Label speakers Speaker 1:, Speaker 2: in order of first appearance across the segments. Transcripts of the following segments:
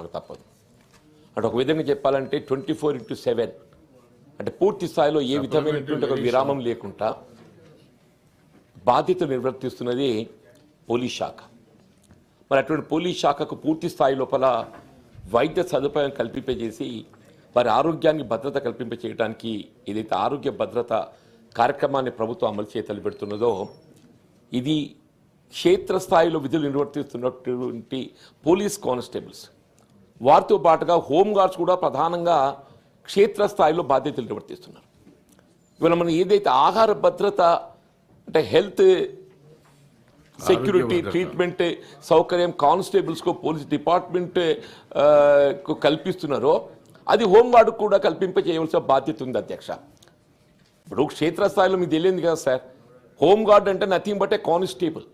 Speaker 1: చెప్పక తప్పదు. అంటే ఒక విధంగా చెప్పాలంటే ట్వంటీ ఫోర్ ఇంటూ సెవెన్. అంటే పూర్తి స్థాయిలో ఏ విధమైనటువంటి ఒక విరామం లేకుండా బాధ్యత నిర్వర్తిస్తున్నది పోలీస్ శాఖ. మరి అటువంటి పోలీస్ శాఖకు పూర్తి స్థాయి లోపల వైద్య సదుపాయం కల్పింపజేసి వారి ఆరోగ్యానికి భద్రత కల్పింపచేయడానికి ఏదైతే ఆరోగ్య భద్రత కార్యక్రమాన్ని ప్రభుత్వం అమలు చేయ తలపెడుతున్నదో ఇది క్షేత్రస్థాయిలో విధులు నిర్వర్తిస్తున్నటువంటి పోలీస్ కానిస్టేబుల్స్. వారితో పాటుగా హోంగార్డ్స్ కూడా ప్రధానంగా క్షేత్రస్థాయిలో బాధ్యతలు నిర్వర్తిస్తున్నారు. ఇవాళ మనం ఏదైతే ఆహార భద్రత అంటే హెల్త్ సెక్యూరిటీ. ట్రీట్మెంట్ సౌకర్యం కానిస్టేబుల్స్కు పోలీస్ డిపార్ట్మెంట్ కల్పిస్తున్నారో అది హోంగార్డు కూడా కల్పింప చేయవలసిన బాధ్యత ఉంది అధ్యక్ష. ఇప్పుడు క్షేత్రస్థాయిలో మీకు తెలియదు కదా సార్. హోంగార్డ్ అంటే nothing but a constable.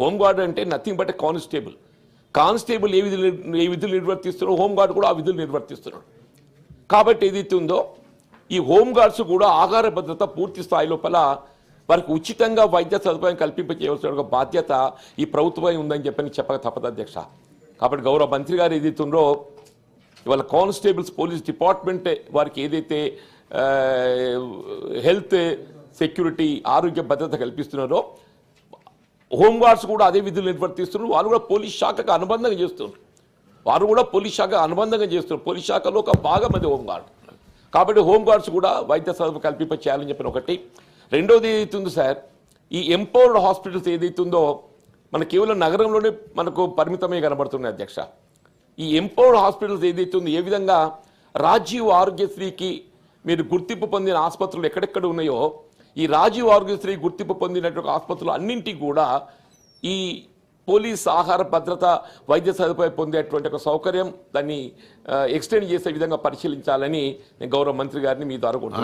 Speaker 1: Home guard అంటే nothing but a constable. Constable ఏ విధులు ఏ విధులు నిర్వర్తిస్తున్నారో హోంగార్డ్ కూడా ఆ విధులు నిర్వర్తిస్తున్నాడు. కాబట్టి ఏదైతే ఉందో ఈ హోంగార్డ్స్ కూడా ఆహార భద్రత పూర్తి స్థాయి లోపల వారికి ఉచితంగా వైద్య సదుపాయం కల్పింపచేయవలసిన ఒక బాధ్యత ఈ ప్రభుత్వమై ఉందని చెప్పని చెప్పక తప్పదు అధ్యక్ష. కాబట్టి గౌరవ మంత్రి గారు ఏదైతుందో ఉందో ఇవాళ కానిస్టేబుల్స్ పోలీస్ డిపార్ట్మెంట్ వారికి ఏదైతే హెల్త్ సెక్యూరిటీ ఆరోగ్య భద్రత కల్పిస్తున్నారో హోంగార్డ్స్ కూడా అదే విధులు నిర్వర్తిస్తున్నారు. వాళ్ళు కూడా పోలీస్ శాఖకు అనుబంధంగా చేస్తున్నారు. వారు కూడా పోలీస్ శాఖ అనుబంధంగా చేస్తున్నారు. పోలీస్ శాఖలో ఒక భాగం అది హోంగార్డ్. కాబట్టి హోంగార్డ్స్ కూడా వైద్య సదుపాయం కల్పింప చేయాలని చెప్పిన ఒకటి. రెండోది ఏదైతుందో సార్ ఈ ఎంపవర్డ్ హాస్పిటల్స్ ఏదైతుందో మన కేవలం నగరంలోనే మనకు పరిమితమే కనబడుతున్నాయి అధ్యక్ష. ఈ ఎంపవర్డ్ హాస్పిటల్స్ ఏదైతుందో ఏ విధంగా రాజీవ్ ఆరోగ్యశ్రీకి మీరు గుర్తింపు పొందిన ఆసుపత్రులు ఎక్కడెక్కడ ఉన్నాయో ఈ రాజీవ్ ఆరోగ్యశ్రీ గుర్తింపు పొందినటువంటి ఆసుపత్రులు అన్నింటికి కూడా ఈ పోలీస్ ఆహార భద్రత వైద్య సదుపాయం పొందేటువంటి ఒక సౌకర్యం దాన్ని ఎక్స్టెండ్ చేసే విధంగా పరిశీలించాలని నేను గౌరవ మంత్రి గారిని మీ ద్వారా
Speaker 2: కూడా